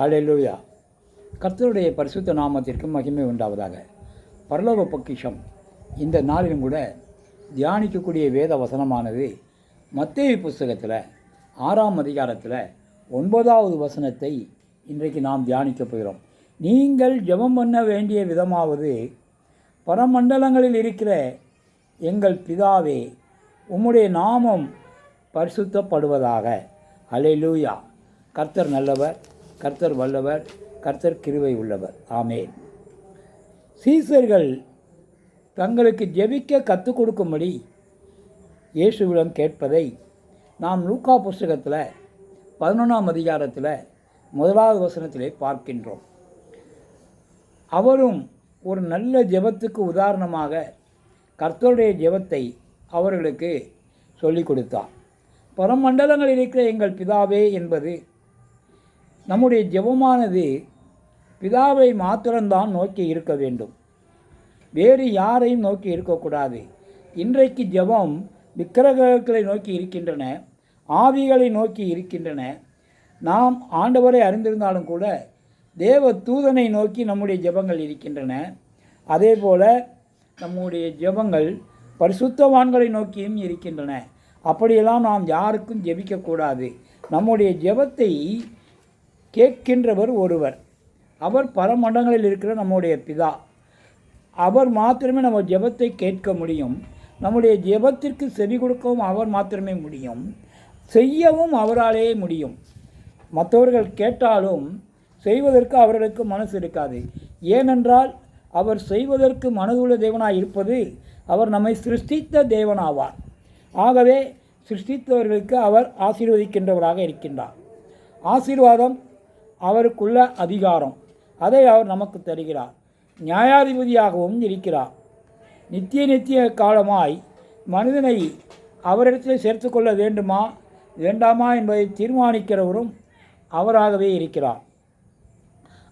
Hallelujah கர்த்தருடைய பரிசுத்த நாமத்திற்கு மகிமை உண்டாவதாக. பரலோக பொக்கிஷம். இந்த நாளிலும் கூட தியானிக்கக்கூடிய வேத வசனமானது மத்திய புஸ்தகத்தில் ஆறாம் அதிகாரத்தில் ஒன்பதாவது வசனத்தை இன்றைக்கு நாம் தியானிக்கப் போகிறோம். நீங்கள் ஜெபம் பண்ண வேண்டிய விதமாவது பரமண்டலங்களில் இருக்கிற எங்கள் பிதாவே உம்முடைய நாமம் பரிசுத்தப்படுவதாக. அலை லூயா கர்த்தர் நல்லவர். கர்த்தர் வல்லவர் கர்த்தர் கிருவை உள்ளவர். ஆமேன். சீசர்கள் தங்களுக்கு ஜெபிக்க கற்றுக் கொடுக்கும்படி இயேசுவிடம் கேட்பதை நாம் லூக்கா புஸ்தகத்தில் பதினொன்றாம் அதிகாரத்தில் முதலாவது வசனத்திலே பார்க்கின்றோம். அவரும் ஒரு நல்ல ஜெபத்துக்கு உதாரணமாக கர்த்தருடைய ஜெபத்தை அவர்களுக்கு சொல்லிக் கொடுத்தார். பரமண்டலங்களில் இருக்கிற எங்கள் பிதாவே என்பது நம்முடைய ஜெபமானது பிதாவை மாத்திரம்தான் நோக்கி இருக்க வேண்டும். வேறு யாரையும் நோக்கி இருக்கக்கூடாது. இன்றைக்கு ஜெபம் விக்கிரகங்களை நோக்கி இருக்கின்றன ஆவிகளை நோக்கி இருக்கின்றன. நாம் ஆண்டவரை அறிந்திருந்தாலும் கூட தேவ தூதனை நோக்கி நம்முடைய ஜெபங்கள் இருக்கின்றன. அதே போல் நம்முடைய ஜெபங்கள் பரிசுத்தவான்களை நோக்கியும் இருக்கின்றன. அப்படியெல்லாம் நாம் யாருக்கும் ஜெபிக்கக்கூடாது. நம்முடைய ஜெபத்தை கேட்கின்றவர் ஒருவர். அவர் பல மடங்களில் இருக்கிற நம்முடைய பிதா. அவர் மாத்திரமே நம்ம ஜெபத்தை கேட்க முடியும். நம்முடைய ஜெபத்திற்கு செவி கொடுக்கவும் அவர் மாத்திரமே முடியும். செய்யவும் அவராலேயே முடியும். மற்றவர்கள் கேட்டாலும் செய்வதற்கு அவர்களுக்கு மனசு இருக்காது. ஏனென்றால் அவர் செய்வதற்கு மனதுள்ள தேவனாக இருப்பது அவர் நம்மை சிருஷ்டித்த தேவனாவார். ஆகவே சிருஷ்டித்தவர்களுக்கு அவர் ஆசீர்வதிக்கின்றவராக இருக்கின்றார். ஆசீர்வாதம் அவருக்குள்ள அதிகாரம். அதை அவர் நமக்கு தருகிறார். நியாயாதிபதியாகவும் இருக்கிறார். நித்திய நித்திய காலமாய் மனிதனை அவரிடத்தில் சேர்த்துக்கொள்ள வேண்டுமா? வேண்டாமா என்பதை தீர்மானிக்கிறவரும் அவராகவே இருக்கிறார்.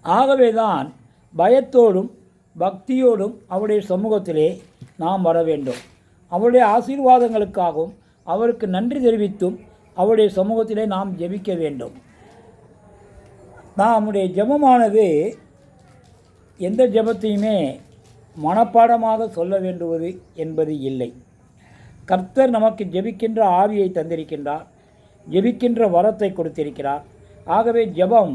ஆகவேதான் பயத்தோடும் பக்தியோடும் அவருடைய சமூகத்திலே நாம் வர வேண்டும். அவருடைய ஆசீர்வாதங்களுக்காகவும் அவருக்கு நன்றி தெரிவித்தும் அவருடைய சமூகத்திலே நாம் ஜெபிக்க வேண்டும். நம்முடைய ஜெபமானது எந்த ஜெபத்தையுமே மனப்பாடமாக சொல்ல வேண்டுவது என்பது இல்லை. கர்த்தர் நமக்கு ஜெபிக்கின்ற ஆவியை தந்திருக்கின்றார் ஜெபிக்கின்ற வரத்தை கொடுத்திருக்கிறார். ஆகவே ஜெபம்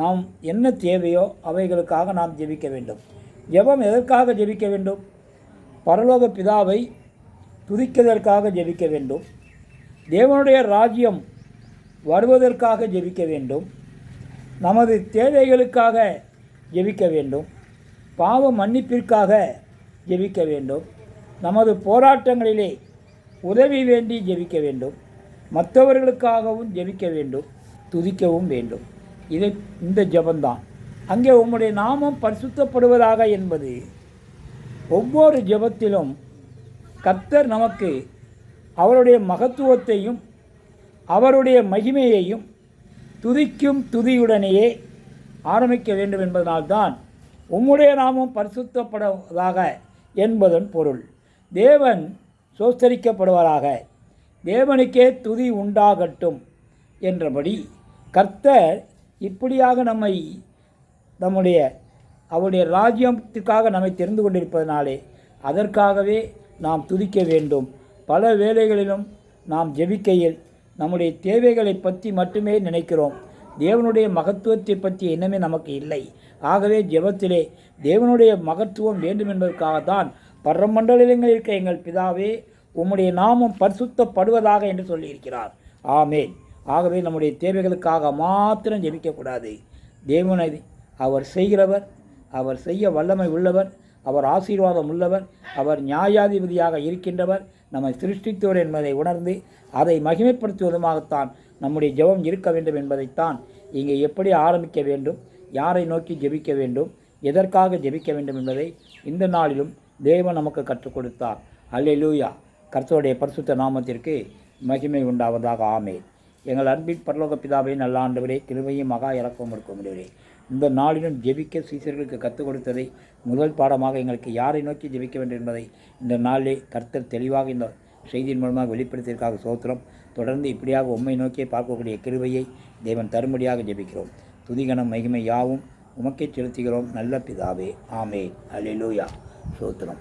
நாம் என்ன தேவையோ அவைகளுக்காக நாம் ஜெபிக்க வேண்டும். ஜெபம் எதற்காக ஜெபிக்க வேண்டும்? பரலோக பிதாவை துதிக்கதற்காக ஜெபிக்க வேண்டும். தேவனுடைய ராஜ்யம் வருவதற்காக ஜெபிக்க வேண்டும். நமது தேவைகளுக்காக ஜெபிக்க வேண்டும். பாவ மன்னிப்பிற்காக ஜெபிக்க வேண்டும். நமது போராட்டங்களிலே உதவி வேண்டி ஜெபிக்க வேண்டும். மற்றவர்களுக்காகவும் ஜெபிக்க வேண்டும். துதிக்கவும் வேண்டும். இது இந்த ஜபந்தான் அங்கே உம்முடைய நாமம் பரிசுத்தப்படுவதாக என்பது ஒவ்வொரு ஜெபத்திலும் கர்த்தர் நமக்கு அவருடைய மகத்துவத்தையும் அவருடைய மகிமையையும் துதிக்கும் துதியுடனேயே ஆரம்பிக்க வேண்டும் என்பதனால்தான் உம்முடைய நாமம் பரிசுத்தப்படுவதாக என்பதன் பொருள். தேவன் சோஸ்தரிக்கப்படுவாராக. தேவனுக்கே துதி உண்டாகட்டும் என்றபடி கர்த்தர் இப்படியாக நம்மை நம்முடைய அவருடைய ராஜ்யத்திற்காக நம்மை தெரிந்து கொண்டிருப்பதனாலே அதற்காகவே நாம் துதிக்க வேண்டும். பல வேலைகளிலும் நாம் ஜெபிக்கையில் நம்முடைய தேவைகளை பற்றி மட்டுமே நினைக்கிறோம். தேவனுடைய மகத்துவத்தை பற்றி எண்ணமே நமக்கு இல்லை. ஆகவே ஜெபத்திலே தேவனுடைய மகத்துவம் வேண்டும் என்பதற்காகத்தான் பரமண்டலங்களில் இருக்க எங்கள் பிதாவே உம்முடைய நாமம் பரிசுத்தப்படுவதாக என்று சொல்லியிருக்கிறார். ஆமேன். ஆகவே நம்முடைய தேவைகளுக்காக மாத்திரம் ஜெபிக்கக்கூடாது. தேவனை அவர் செய்கிறவர் அவர் செய்ய வல்லமை உள்ளவர் அவர் ஆசீர்வாதம் உள்ளவர் அவர் நியாயாதிபதியாக இருக்கின்றவர் நம்மை சிருஷ்டித்தவர் என்பதை உணர்ந்து அதை மகிமைப்படுத்துவதுமாகத்தான் நம்முடைய ஜெபம் இருக்க வேண்டும் என்பதைத்தான் இங்கே எப்படி ஆரம்பிக்க வேண்டும் யாரை நோக்கி ஜெபிக்க வேண்டும் எதற்காக ஜெபிக்க வேண்டும் என்பதை இந்த நாளிலும் தேவன் நமக்கு கற்றுக் கொடுத்தார். அல்லேலூயா. கர்த்தருடைய பரிசுத்த நாமத்திற்கு மகிமை உண்டாவதாக. ஆமே எங்கள் அன்பின் பரலோக பிதாவை நல்ல ஆண்டவரே கிருமையும் மகா இறக்கம் கொடுக்க முடியவரே இந்த நாளிலும் ஜெபிக்க சீசர்களுக்கு கற்றுக் கொடுத்ததை முதல் பாடமாக எங்களுக்கு யாரை நோக்கி ஜெபிக்க வேண்டும் என்பதை இந்த நாளிலே கர்த்தர் தெளிவாக இந்த செய்தியின் மூலமாக வெளிப்படுத்தியிருக்காக சோத்திரம். தொடர்ந்து இப்படியாக உண்மை நோக்கியே பார்க்கக்கூடிய கிருவையை தேவன் தரும்படியாக ஜெபிக்கிறோம். துதிகணம் மகிமை யாவும் உமக்கே செலுத்துகிறோம். நல்ல பிதாவே. ஆமே அலிலூயா சோத்திரம்.